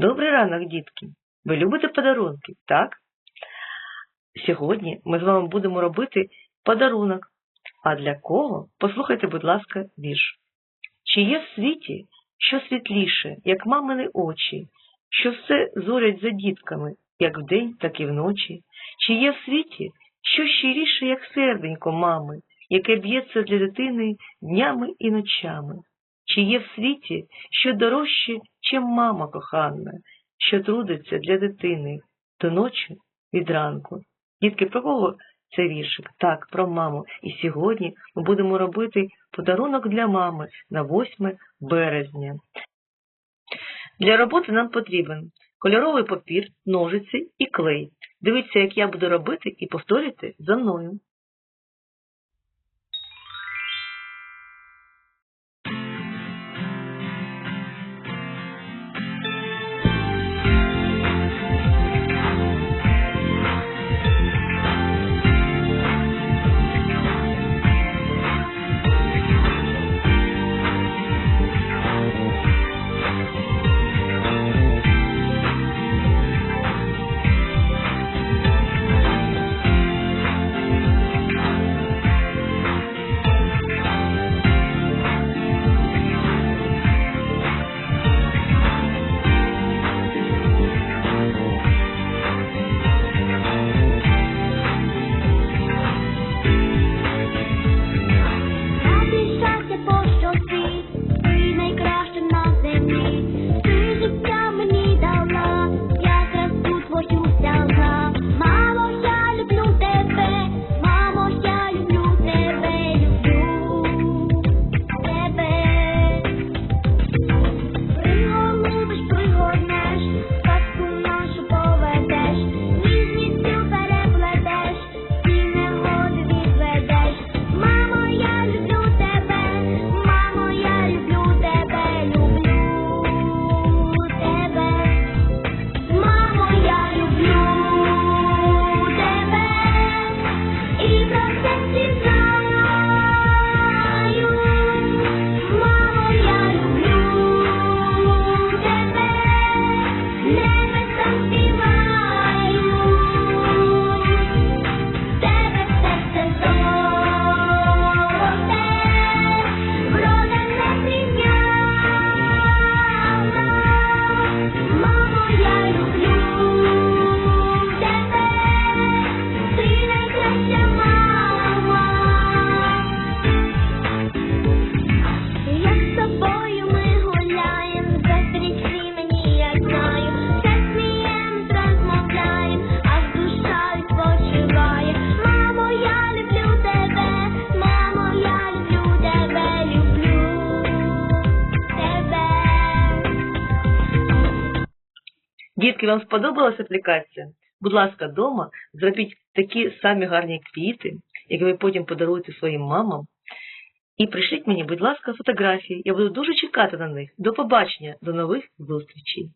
Добрий ранок, дітки! Ви любите подарунки, так? Сьогодні ми з вами будемо робити подарунок. А для кого? Послухайте, будь ласка, вірш. Чи є в світі що світліше, як мамини очі, що все зорять за дітками, як вдень, так і вночі? Чи є в світі що щиріше, як серденько мами, яке б'ється для дитини днями і ночами? Чи є в світі що дорожче, чим мама кохана, що трудиться для дитини до ночі від ранку? Дітки, про кого це віршик? Так, про маму. І сьогодні ми будемо робити подарунок для мами на 8 березня. Для роботи нам потрібен кольоровий папір, ножиці і клей. Дивіться, як я буду робити, і повторюйте за мною. Дітки, вам сподобалася аплікація? Будь ласка, вдома зробіть такі самі гарні квіти, які ви потім подаруєте своїм мамам. І прийшліть мені, будь ласка, фотографії. Я буду дуже чекати на них. До побачення, до нових зустрічей.